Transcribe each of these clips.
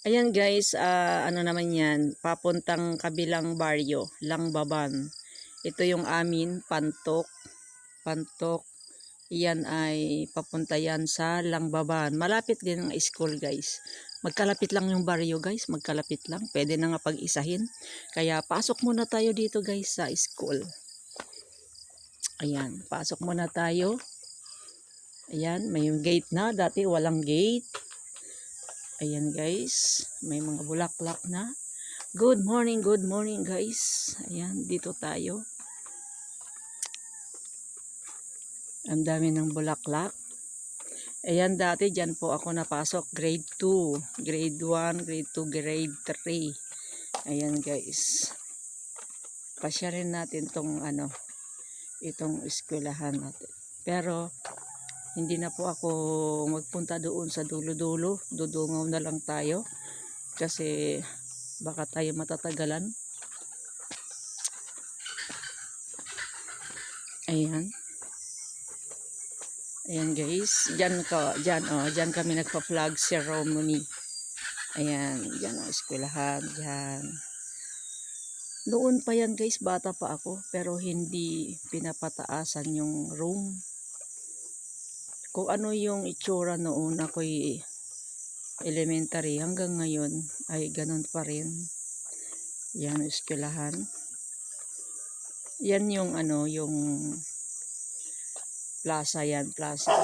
Ayan guys, ah, ano naman yan, papuntang kabilang baryo, Langbaban. Ito yung amin, Pantok. Pantok. Iyan ay papunta yan sa Langbaban. Malapit din ang school guys. Magkalapit lang yung baryo guys, magkalapit lang. Pwede na nga pag-isahin. Kaya pasok muna tayo dito guys sa school. Ayan, pasok muna tayo. Ayan, may gate na. Dati walang gate. Ayan guys, may mga bulaklak na. Good morning, good morning guys. Ayan, dito tayo. Ang dami ng bulaklak. Ayan, dati dyan po ako napasok. Grade 2, grade 1, grade 2, grade 3. Ayan guys. Pasya rin natin tong ano, itong eskwelahan natin. Pero, hindi na po ako magpunta doon sa dulo-dulo. Dudungaw na lang tayo. Kasi baka tayo matatagalan. Ayan. Ayan guys. Diyan, ka, diyan, oh, diyan kami nagpa-flag ceremony. Ayan. Diyan ang eskwelahan. Diyan. Noon pa yan guys. Bata pa ako. Pero hindi pinapataasan yung room kung ano yung itsura noon ako'y elementary hanggang ngayon ay ganun pa rin yan eskwelahan yan yung ano yung plaza yan plaza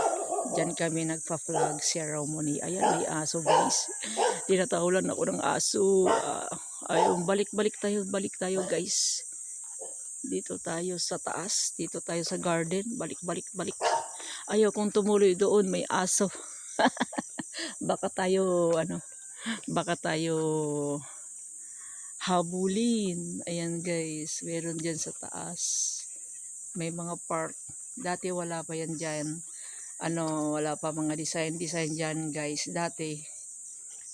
Diyan kami nagpa-flag ceremony. Ayan, may aso guys. Tinatahulan ako ng aso. Uh, ayun, balik-balik tayo, balik tayo guys. Dito tayo sa taas. Dito tayo sa garden. Balik-balik-balik. Ayaw kong tumuloy doon, may aso. baka tayo, ano, baka tayo habulin. Ayan guys, meron dyan sa taas. May mga park. Dati wala pa yan dyan. Ano, wala pa mga design-design dyan guys. Dati,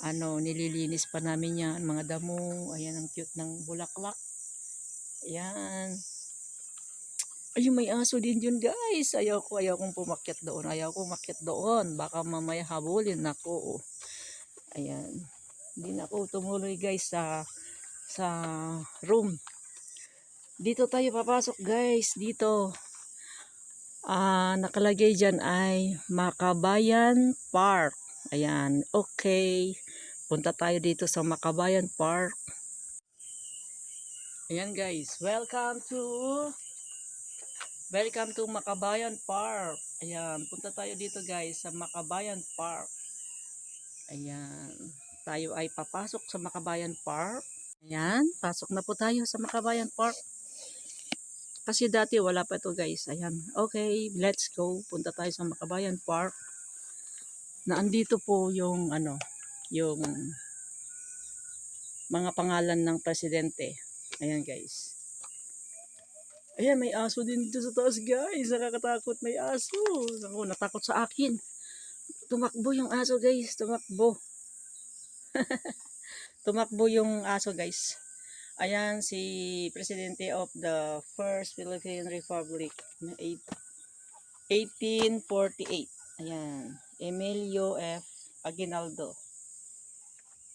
ano, nililinis pa namin yan. Mga damo. Ayan, ang cute ng bulaklak. Ayan. Ayun, may aso din yun guys. Ayaw ko, ayaw kong pumakyat doon. Ayaw ko makyat doon. Baka mamaya habulin ako. Ayan. Hindi na ako tumuloy guys sa sa room. Dito tayo papasok guys. Dito. Ah, nakalagay dyan ay Makabayan Park. Ayan. Okay. Punta tayo dito sa Makabayan Park. Ayan guys. Welcome to Welcome to Makabayan Park. Ayan, punta tayo dito guys sa Makabayan Park. Ayan, tayo ay papasok sa Makabayan Park. Ayan, pasok na po tayo sa Makabayan Park. Kasi dati wala pa ito guys. Ayan, okay, let's go. Punta tayo sa Makabayan Park. Na andito po yung ano, yung mga pangalan ng presidente. Ayan guys. Ayan, may aso din dito sa taas, guys. Nakakatakot, may aso. Ako, natakot sa akin. Tumakbo yung aso, guys. Tumakbo. Tumakbo yung aso, guys. Ayan, si Presidente of the First Philippine Republic. 1848. Ayan. Emilio F. Aguinaldo.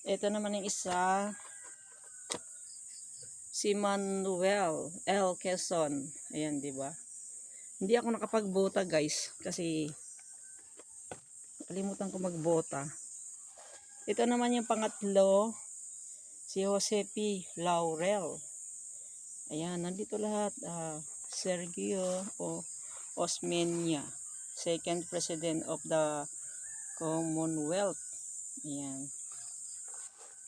Ito naman yung isa, si Manuel L. Quezon. Ayan, di ba? Hindi ako nakapagbota, guys, kasi kalimutan ko magbota. Ito naman yung pangatlo, si Jose P. Laurel. Ayan, nandito lahat. Uh, Sergio o Osmeña, second president of the Commonwealth. Ayan.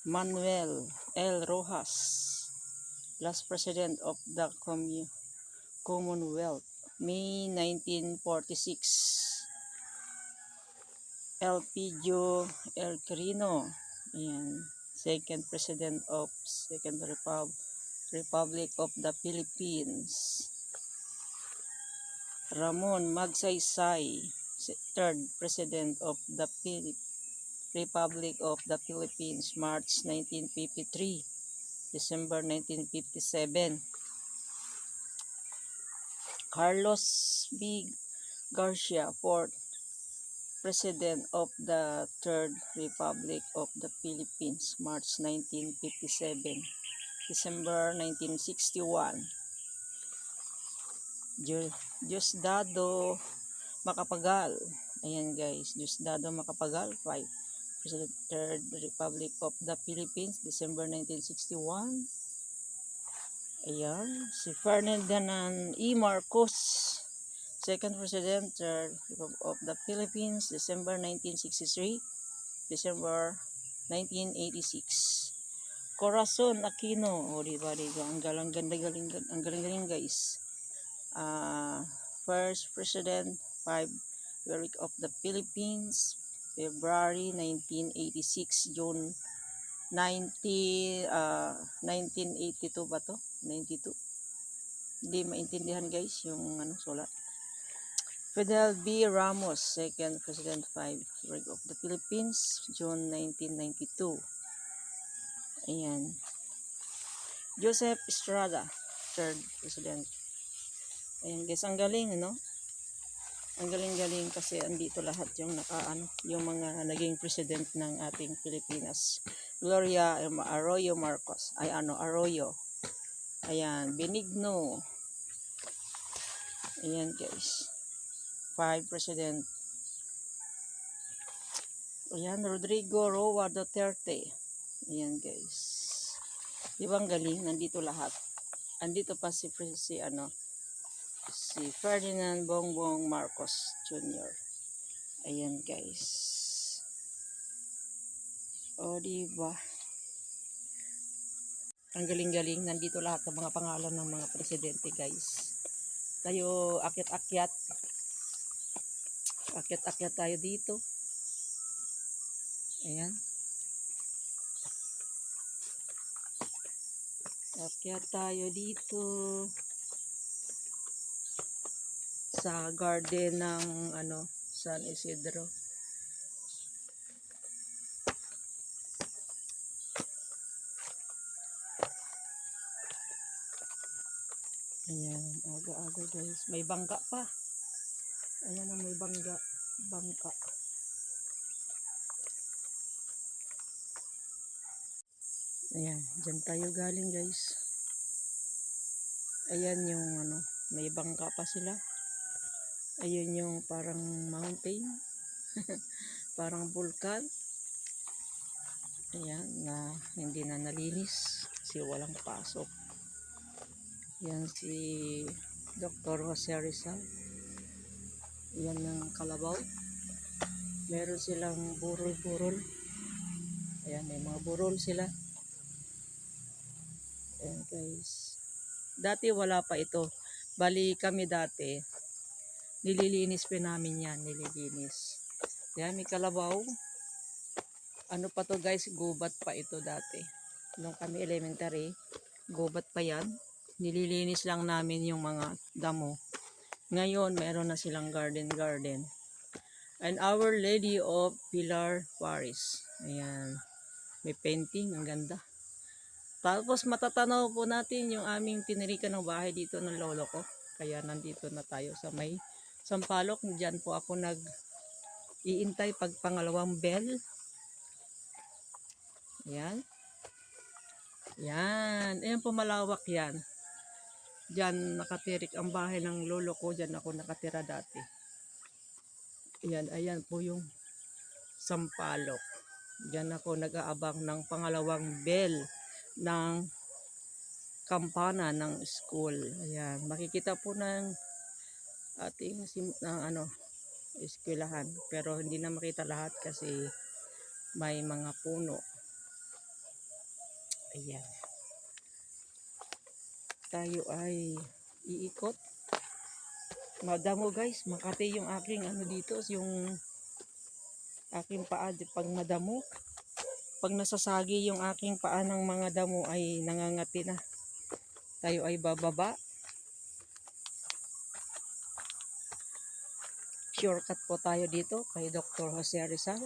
Manuel L. Rojas last president of the Commonwealth, May 1946. Elpidio El Quirino, ayan, second president of Second Repub Republic of the Philippines. Ramon Magsaysay, third president of the Philip Republic of the Philippines, March 1953. December 1957. Carlos B. Garcia, 4th President of the Third Republic of the Philippines, March 1957, December 1961. Diyo- Diosdado Macapagal. Ayan guys, Diosdado Macapagal, 5. Third Republic of the Philippines, December 1961. Ayan, si Ferdinand E. Marcos, Second President Third of the Philippines, December 1963, December 1986. Corazon Aquino, o di ba, di ba, ang galang ganda galing ang galing galing guys. Ah, First President, 5 Republic of the Philippines, February 1986, June 90, ah 1982 ba to? 92. Hindi maintindihan guys yung ano sulat. Fidel B. Ramos, second President 5 Republic of the Philippines, June 1992. Ayan. Joseph Estrada, third President. Ayan guys, ang galing, no? Ang galing-galing kasi andito lahat yung naka, ano, yung mga naging president ng ating Pilipinas. Gloria Arroyo Marcos, ay ano, Arroyo. Ayan, Benigno. Ayan guys. Five president. Ayan, Rodrigo Roa Duterte. Ayan guys. Di ba galing? Nandito lahat. Andito pa si, si ano, si Ferdinand Bongbong Marcos Jr. Ayan guys. O di ba? Ang galing-galing nandito lahat ng mga pangalan ng mga presidente guys. Tayo akyat-akyat. Akyat-akyat tayo dito. Ayan. Akyat tayo dito sa garden ng ano San Isidro. Ayan, aga-aga guys. May bangka pa. Ayan ang may bangga. Bangka. Ayan, dyan tayo galing guys. Ayan yung ano, may bangka pa sila. Ayun yung parang mountain. parang vulkan. Ayan, na hindi na nalinis kasi walang pasok. Yan si Dr. Jose Rizal. Yan ng Kalabaw. Meron silang burol-burol. Ayan, may mga burol sila. Ayan guys. Dati wala pa ito. Bali kami dati, nililinis pa namin yan, nililinis. Yan, may kalabaw. Ano pa to guys, gubat pa ito dati. Nung kami elementary, gubat pa yan. Nililinis lang namin yung mga damo. Ngayon, meron na silang garden-garden. And Our Lady of Pilar Paris. Ayan. May painting, ang ganda. Tapos matatanaw po natin yung aming tinirikan ng bahay dito ng lolo ko. Kaya nandito na tayo sa may Sampalok. Diyan po ako nag iintay pag pangalawang bell. Yan. Yan. Ayan po malawak yan. Diyan nakatirik ang bahay ng lolo ko. Diyan ako nakatira dati. Ayan, ayan po yung Sampalok. Diyan ako nag-aabang ng pangalawang bell ng kampana ng school. Ayan, makikita po ng ating sim, ng ano, eskwelahan. Pero hindi na makita lahat kasi may mga puno. Ayan. Tayo ay iikot. Madamo guys, makati yung aking ano dito, yung aking paa pag madamo. Pag nasasagi yung aking paa ng mga damo ay nangangati na. Tayo ay bababa. Shortcut po tayo dito kay Dr. Jose Rizal.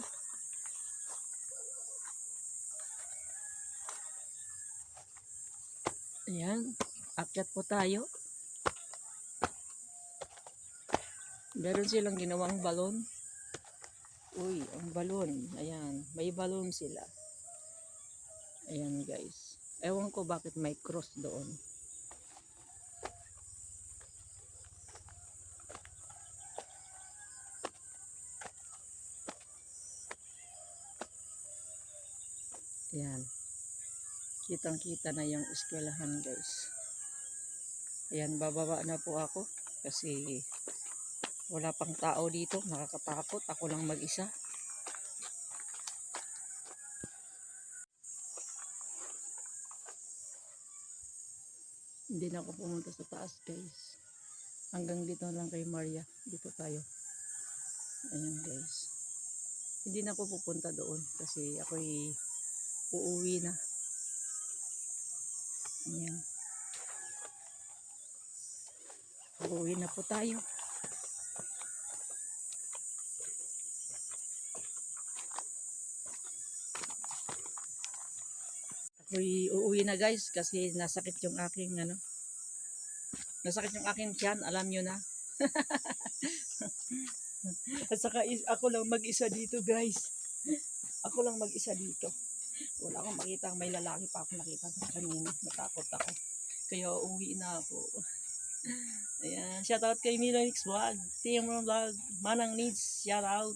Ayan, akyat po tayo. Meron silang ginawang balon. Uy, ang balon. Ayan, may balon sila. Ayan guys. Ewan ko bakit may cross doon. Ayan. Kitang kita na yung eskwelahan guys. Ayan, bababa na po ako. Kasi wala pang tao dito. Nakakatakot. Ako lang mag-isa. Hindi na ako pumunta sa taas guys. Hanggang dito lang kay Maria. Dito tayo. Ayan guys. Hindi na ako pupunta doon kasi ako'y uuwi na. Ayan. Uuwi na po tayo. Ako'y uuwi na guys kasi nasakit yung aking ano. Nasakit yung aking tiyan, alam nyo na. At saka ako lang mag-isa dito guys. Ako lang mag-isa dito. Wala akong makita may lalaki pa ako nakita kanina. Natakot ako. Kaya uuwi na ako. Ayan. Shout out kay Mira Mix Vlog. Team Vlog. Manang Needs. Shout out.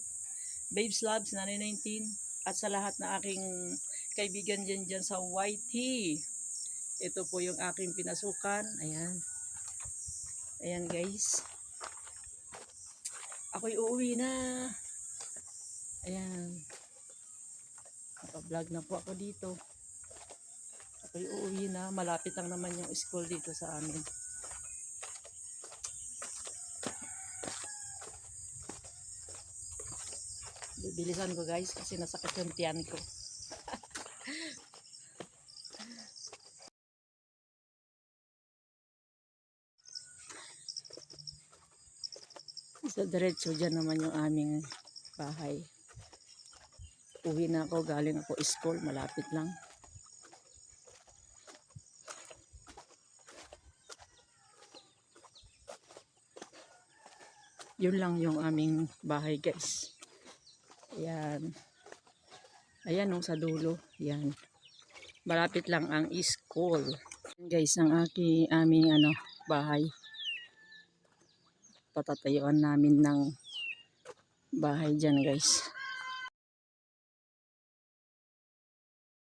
Babes Labs 919. At sa lahat na aking kaibigan dyan dyan sa YT. Ito po yung aking pinasukan. Ayan. Ayan guys. Ako'y uuwi na. Ayan. Naka-vlog na po ako dito. Ako'y uuwi na. Malapit lang naman yung school dito sa amin. Bibilisan ko guys kasi nasakit yung tiyan ko. Sa diretso dyan naman yung aming bahay. Uwi na ako, galing ako school, malapit lang. Yun lang yung aming bahay guys. Ayan. Ayan oh, sa dulo. Ayan. Malapit lang ang school. Guys, ang aking aming ano, bahay. Patatayuan namin ng bahay dyan guys.